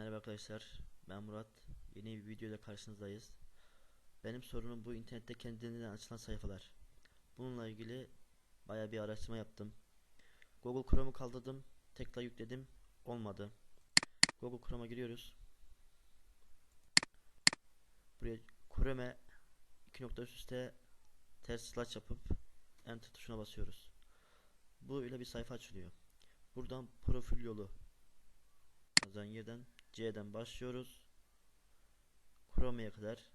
Merhaba arkadaşlar, ben Murat. Yeni bir videoyla karşınızdayız. Benim sorunum bu internette kendiliğinden açılan sayfalar. Bununla ilgili baya bir araştırma yaptım. Google Chrome'u kaldırdım, tekrar yükledim, olmadı. Google Chrome'a giriyoruz. Buraya Chrome iki nokta üst üste ters slash yapıp enter tuşuna basıyoruz. Bu ile bir sayfa açılıyor. Buradan profil yolu yazan yerden C'den başlıyoruz. Chrome'ye kadar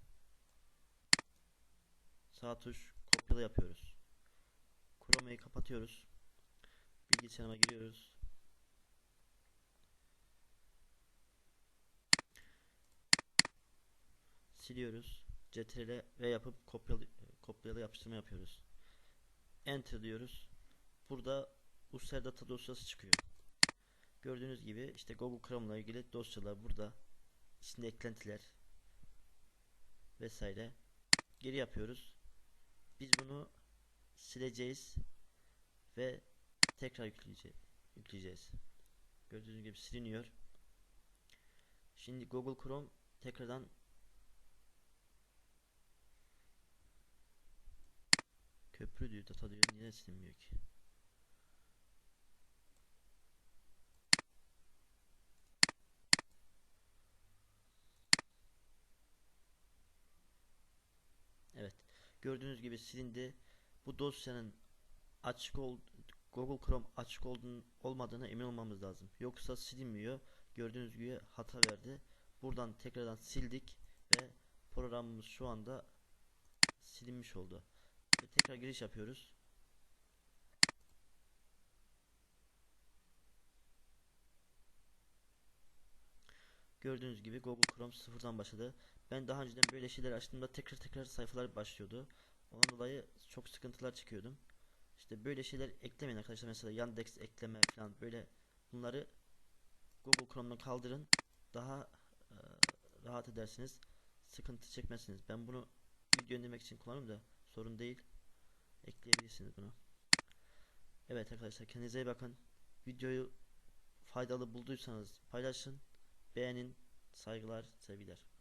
sağ tuş kopyala yapıyoruz. Chrome'yi kapatıyoruz. Bilgisayarıma giriyoruz. Siliyoruz. Ctrl V yapıp kopyala, kopyala yapıştırma yapıyoruz. Enter diyoruz. Burada User Data dosyası çıkıyor. Gördüğünüz gibi işte Google Chrome ile ilgili dosyalar burada. İçinde eklentiler vesaire. Geri yapıyoruz. Biz bunu sileceğiz ve tekrar yükleyeceğiz. Gördüğünüz gibi siliniyor. Şimdi Google Chrome tekrardan köprü diyor, data diyor. Niye silinmiyor ki? Evet. Gördüğünüz gibi silindi. Bu dosyanın açık ol Google Chrome açık olduğunu, olmadığına emin olmamız lazım. Yoksa silinmiyor. Gördüğünüz gibi hata verdi. Buradan tekrardan sildik ve programımız şu anda silinmiş oldu. Ve tekrar giriş yapıyoruz. Gördüğünüz gibi Google Chrome sıfırdan başladı. Ben daha önceden böyle şeyler açtığımda tekrar tekrar sayfalar başlıyordu. Ondan dolayı çok sıkıntılar çekiyordum. İşte böyle şeyler eklemeyin arkadaşlar. Mesela Yandex ekleme falan böyle bunları Google Chrome'dan kaldırın. Daha e, rahat edersiniz. Sıkıntı çekmezsiniz. Ben bunu video indirmek için kullanıyorum da sorun değil. Ekleyebilirsiniz bunu. Evet arkadaşlar kendinize iyi bakın. Videoyu faydalı bulduysanız paylaşın. Beğenin. Saygılar, sevgiler.